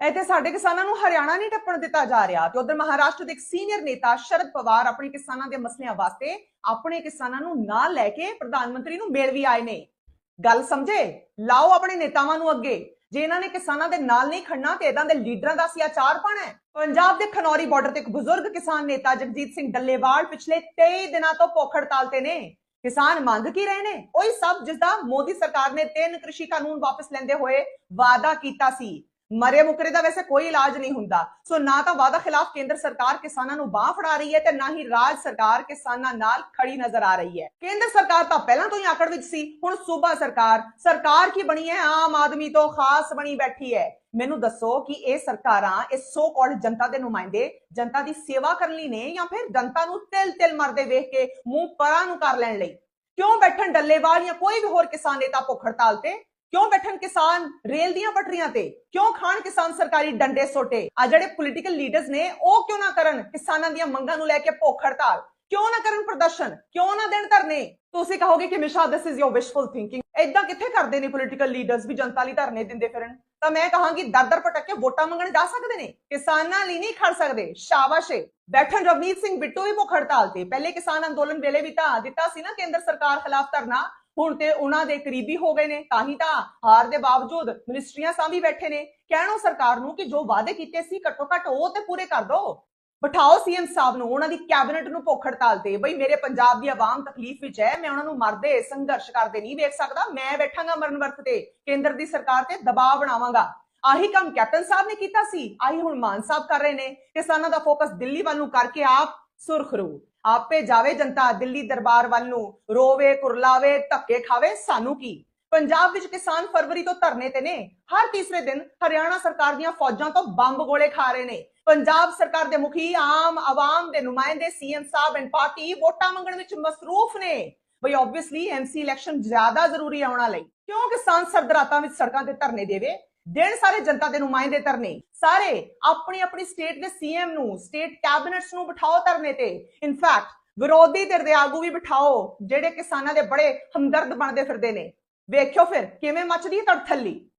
ਇੱਥੇ ਸਾਡੇ ਕਿਸਾਨਾਂ ਨੂੰ ਹਰਿਆਣਾ ਨਹੀਂ ਟੱਪਣ ਦਿੱਤਾ ਜਾ ਰਿਹਾ ਤੇ ਉਧਰ ਮਹਾਰਾਸ਼ਟਰ ਦੇ ਇੱਕ ਸੀਨੀਅਰ ਨੇਤਾ ਸ਼ਰਦ ਪਵਾਰ ਆਪਣੇ ਕਿਸਾਨਾਂ ਦੇ ਮਸਲਿਆਂ ਵਾਸਤੇ ਆਪਣੇ ਕਿਸਾਨਾਂ ਨੂੰ ਨਾਲ ਲੈ ਕੇ ਪ੍ਰਧਾਨ ਮੰਤਰੀ ਨੂੰ ਮਿਲ ਵੀ ਆਏ ਨੇ। ਗੱਲ ਸਮਝੇ? ਲਾਓ ਆਪਣੇ ਨੇਤਾਵਾਂ ਨੂੰ ਅੱਗੇ। ਜੇ ਇਹਨਾਂ ਨੇ ਕਿਸਾਨਾਂ ਦੇ ਨਾਲ ਨਹੀਂ ਖੜਨਾ ਤੇ ਇਦਾਂ ਦੇ ਲੀਡਰਾਂ ਦਾ ਸਿਆਚਾਰ ਪਾਣਾ ਪੰਜਾਬ ਦੇ ਖਨੌਰੀ ਬਾਰਡਰ ਤੇ ਇੱਕ ਬਜ਼ੁਰਗ ਕਿਸਾਨ ਨੇਤਾ ਜਗਜੀਤ ਸਿੰਘ ਡੱਲੇਵਾਲ ਪਿਛਲੇ 23 ਦਿਨਾਂ ਤੋਂ ਭੁੱਖ ਹੜਤਾਲ ਤੇ ਨੇ। ਕਿਸਾਨ ਮੰਗ ਕੀ ਰਹੇ ਨੇ? ਉਹੀ ਸਭ ਜਿਸ ਦਾ ਮੋਦੀ ਸਰਕਾਰ ਨੇ ਤਿੰਨ ਕ੍ਰਿਸ਼ੀ ਕਾਨੂੰਨ ਵਾਪਸ ਲੈਂਦੇ ਹੋਏ ਵਾਅਦਾ ਕੀਤਾ ਸੀ। ਮਰੇ ਮੁਕਰੇ ਦਾ ਵੈਸੇ ਕੋਈ ਇਲਾਜ ਨਹੀਂ ਹੁੰਦਾ। ਸੋ ਨਾ ਤਾਂ ਵਾਅਦਾ ਖਿਲਾਫ ਕੇਂਦਰ ਸਰਕਾਰ ਕਿਸਾਨਾਂ ਨੂੰ ਬਾਹ ਫੜਾ ਰਹੀ ਹੈ ਤੇ ਨਾ ਹੀ ਰਾਜ ਸਰਕਾਰ ਕਿਸਾਨਾਂ ਨਾਲ ਖੜੀ ਨਜ਼ਰ ਆ ਰਹੀ ਹੈ। ਕੇਂਦਰ ਸਰਕਾਰ ਤਾਂ ਪਹਿਲਾਂ ਤੋਂ ਹੀ ਆਕੜ ਵਿੱਚ ਸੀ, ਹੁਣ ਸੂਬਾ ਸਰਕਾਰ। ਸਰਕਾਰ ਕੀ ਬਣੀ ਹੈ? ਆਮ ਆਦਮੀ ਤੋਂ ਖਾਸ ਬਣੀ ਬੈਠੀ ਹੈ। ਮੈਨੂੰ ਦੱਸੋ ਕਿ ਇਹ ਸਰਕਾਰਾਂ, ਇਹ ਸੋ ਕਾਲਡ ਜਨਤਾ ਦੇ ਨੁਮਾਇੰਦੇ, ਜਨਤਾ ਦੀ ਸੇਵਾ ਕਰਨ ਲਈ ਨੇ ਜਾਂ ਫਿਰ ਜਨਤਾ ਨੂੰ ਤਿਲ ਤਿਲ ਮਰਦੇ ਵੇਖ ਕੇ ਮੂੰਹ ਪਰਾਂ ਨੂੰ ਕਰ ਲੈਣ ਲਈ? ਕਿਉਂ ਬੈਠਣ ਡੱਲੇਵਾਲ ਜਾਂ ਕੋਈ ਵੀ ਹੋਰ ਕਿਸਾਨ ਨੇਤਾ ਭੁੱਖ ਹੜਤਾਲ ਤੇ ਕਿਉਂ ਬੈਠਣ ਕਿਸਾਨ ਰੇਲ ਦੀਆਂ ਪਟਰੀਆਂ ਤੇ? ਕਿਉਂ ਖਾਣ ਕਿਸਾਨ ਸਰਕਾਰੀ ਡੰਡੇ ਸੋਟੇ? ਆ ਜਿਹੜੇ ਪੋਲੀਟੀਕਲ ਲੀਡਰਸ ਨੇ, ਉਹ ਕਿਉਂ ਨਾ ਕਰਨ ਕਿਸਾਨਾਂ ਦੀਆਂ ਮੰਗਾਂ ਨੂੰ ਲੈ ਕੇ ਭੁੱਖ ਹੜਤਾਲ? ਕਿਉਂ ਨਾ ਕਰਨ ਪ੍ਰਦਰਸ਼ਨ? ਕਿਉਂ ਨਾ ਦੇਣ ਧਰਨੇ? ਤੁਸੀਂ ਕਹੋਗੇ ਕਿ ਮਿਸ਼ਾ ਦਿਸ ਇਜ਼ ਯੋਰ ਵਿਸ਼ਫੁਲ ਥਿੰਕਿੰਗ ਇਦਾਂ ਕਿੱਥੇ ਕਰਦੇ ਨੇ ਪੋਲੀਟੀਕਲ ਲੀਡਰਸ ਵੀ ਜਨਤਾ ਲਈ ਧਰਨੇ ਦਿੰਦੇ ਫਿਰਨ? ਤਾਂ ਮੈਂ ਕਹਾਂਗੀ ਦਰ ਦਰ ਪਟਕ ਕੇ ਵੋਟਾਂ ਮੰਗਣ ਜਾ ਸਕਦੇ ਨੇ? ਕਿਸਾਨਾਂ ਲਈ ਨਹੀਂ ਖੜ ਸਕਦੇ। ਸ਼ਾਬਾਸ਼ੇ ਬੈਠਣ ਰਵਨੀਤ ਸਿੰਘ ਬਿੱਟੂ ਵੀ ਭੁੱਖ ਹੜਤਾਲ ਤੇ। ਪਹਿਲੇ ਕਿਸਾਨ ਅੰਦੋਲਨ ਵੇਲੇ ਵੀ ਤਾਂ ਦਿੱਤਾ ਸੀ ਨਾ ਕੇਂਦਰ ਸਰਕਾਰ ਖਿਲਾਫ ਧਰਨਾ। ਹੁਣ ਤੇ ਉਹਨਾਂ ਦੇ ਕਰੀਬੀ ਹੋ ਗਏ ਨੇ, ਤਾਂ ਹੀ ਤਾਂ ਹਾਰ ਦੇ ਬਾਵਜੂਦ ਮਿਨਿਸਟਰੀਆਂ ਸਾਂਭੀ ਬੈਠੇ ਨੇ। ਕਹਿਣੋ ਸਰਕਾਰ ਨੂੰ ਕਿ ਜੋ ਵਾਅਦੇ ਕੀਤੇ ਸੀ ਘੱਟੋ ਘੱਟ ਉਹ ਤੇ ਪੂਰੇ ਕਰ ਦੋ। ਬਿਠਾਓ ਸੀਐਮ ਸਾਹਿਬ ਨੂੰ, ਉਹਨਾਂ ਦੀ ਕੈਬਨਿਟ ਨੂੰ ਭੁੱਖ ਹੜਤਾਲ ਤੇ। ਬਈ ਮੇਰੇ ਪੰਜਾਬ ਦੀ ਆਵਾਮ ਤਕਲੀਫ ਵਿੱਚ ਹੈ, ਮੈਂ ਉਹਨਾਂ ਨੂੰ ਮਰਦੇ ਸੰਘਰਸ਼ ਕਰਦੇ ਨਹੀਂ ਵੇਖ ਸਕਦਾ, ਮੈਂ ਬੈਠਾਂਗਾ ਮਰਨ ਵਰਤ ਤੇ, ਕੇਂਦਰ ਦੀ ਸਰਕਾਰ ਤੇ ਦਬਾਅ ਬਣਾਵਾਂਗਾ। ਆਹੀ ਕੰਮ ਕੈਪਟਨ ਸਾਹਿਬ ਨੇ ਕੀਤਾ ਸੀ, ਆਹੀ ਹੁਣ ਮਾਨ ਸਾਹਿਬ ਕਰ ਰਹੇ ਨੇ। ਕਿਸਾਨਾਂ ਦਾ ਫੋਕਸ ਦਿੱਲੀ ਵੱਲ ਨੂੰ ਕਰਕੇ ਆਪ ਸੁਰਖਰੂ ਆਪੇ ਜਾਵੇ ਜਨਤਾ ਦਿੱਲੀ ਦਰਬਾਰ ਵੱਲ ਨੂੰ, ਰੋਵੇ, ਕੁਰਲਾਵੇ, ਧੱਕੇ ਖਾਵੇ, ਸਾਨੂੰ ਕੀ? ਪੰਜਾਬ ਵਿੱਚ ਕਿਸਾਨ ਫਰਵਰੀ ਤੋਂ ਧਰਨੇ ਤੇ ਨੇ। ਹਰ ਤੀਸਰੇ ਦਿਨ ਹਰਿਆਣਾ ਸਰਕਾਰ ਦੀਆਂ ਫੌਜਾਂ ਤੋਂ ਬੰਬ ਗੋਲੇ ਖਾ ਰਹੇ ਨੇ। ਪੰਜਾਬ ਸਰਕਾਰ ਦੇ ਮੁਖੀ, ਆਮ ਆਵਾਮ ਦੇ ਨੁਮਾਇੰਦੇ, ਸੀਐਮ ਸਾਹਿਬ ਐਂਡ ਪਾਰਟੀ ਵੋਟਾਂ ਮੰਗਣ ਵਿੱਚ ਮਸਰੂਫ ਨੇ। ਬਈ ਆਬਵੀਅਸਲੀ ਐਮਸੀ ਇਲੈਕਸ਼ਨ ਜ਼ਿਆਦਾ ਜ਼ਰੂਰੀ ਹੈ ਆਉਣ ਲਈ। ਕਿਉਂ ਕਿਸਾਨ ਸਰਦਰਾਤਾਂ ਵਿੱਚ ਸੜਕਾਂ ਤੇ ਧਰਨੇ ਦੇਵੇ? ਦੇਣ ਸਾਰੇ ਜਨਤਾ ਦੇ ਨੁਮਾਇੰਦੇ ਧਰਨੇ। ਸਾਰੇ ਆਪਣੀ ਆਪਣੀ ਸਟੇਟ ਦੇ ਸੀਐਮ ਨੂੰ ਸਟੇਟ ਕੈਬਨਿਟਸ ਨੂੰ ਬਿਠਾਓ ਧਰਨੇ ਤੇ। ਇਨਫੈਕਟ ਵਿਰੋਧੀ ਧਿਰ ਦੇ ਆਗੂ ਵੀ ਬਿਠਾਓ, ਜਿਹੜੇ ਕਿਸਾਨਾਂ ਦੇ ਬੜੇ ਹਮਦਰਦ ਬਣਦੇ ਫਿਰਦੇ ਨੇ। ਵੇਖਿਓ ਫਿਰ, ਕਿਵੇਂ ਮੱਚਦੀ ਹੈ ਤੜਥੱਲੀ?